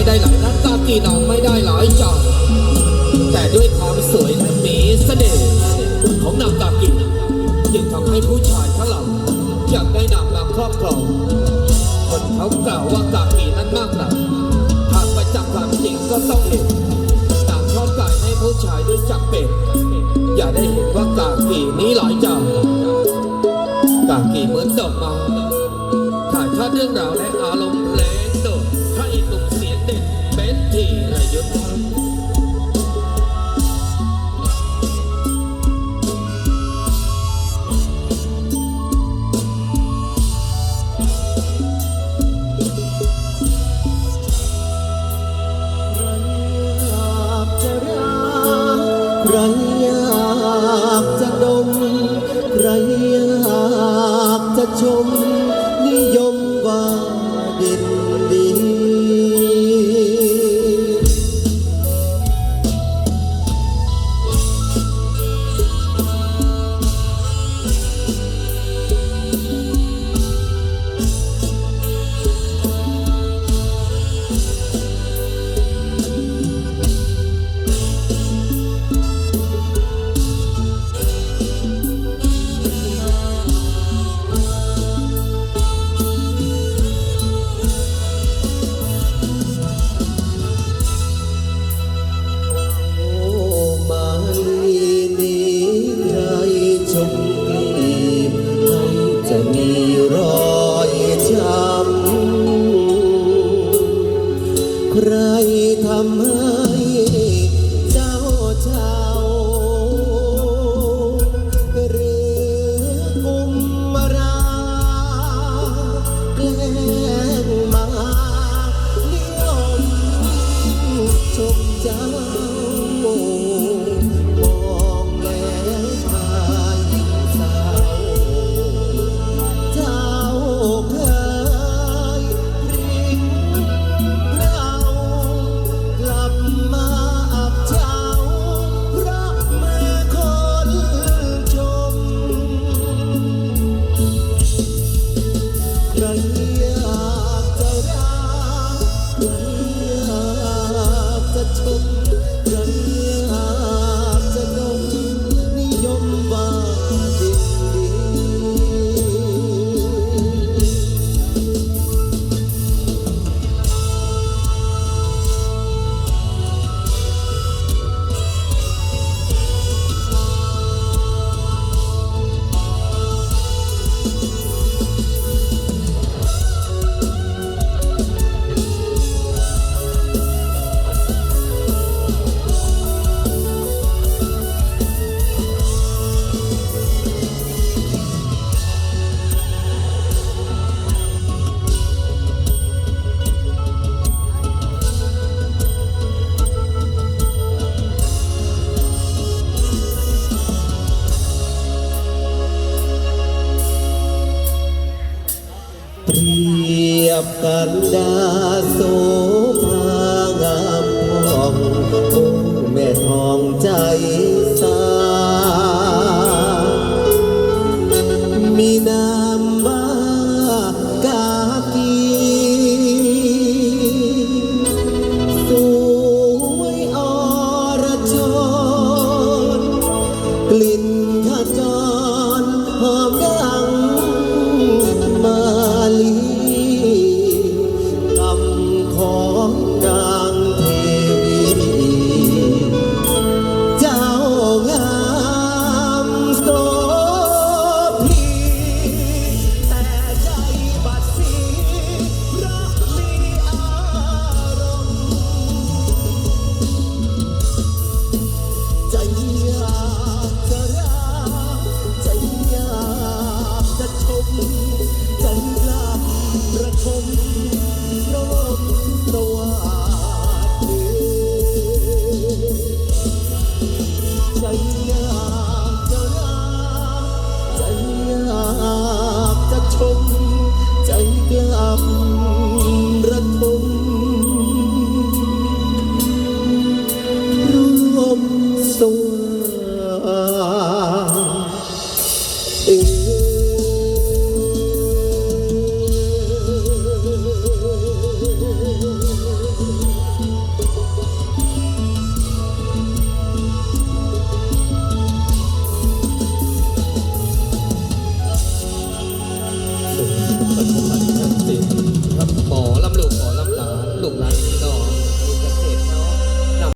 ไม่ได้หลายนักตาตีนองไม่ได้หลายจังแต่ด้วยความสวยและมีเสน่ห์ของนางกากีจึงทำให้ผู้ชายทั้งหล่าอยากได้นางมาครอบครองคนเขากล่าวว่ากากีนั้นมากนัก ใครอยากจะดมใรอยากจะชม กับกันดาโสภางามพองแม่ทองใจสา you.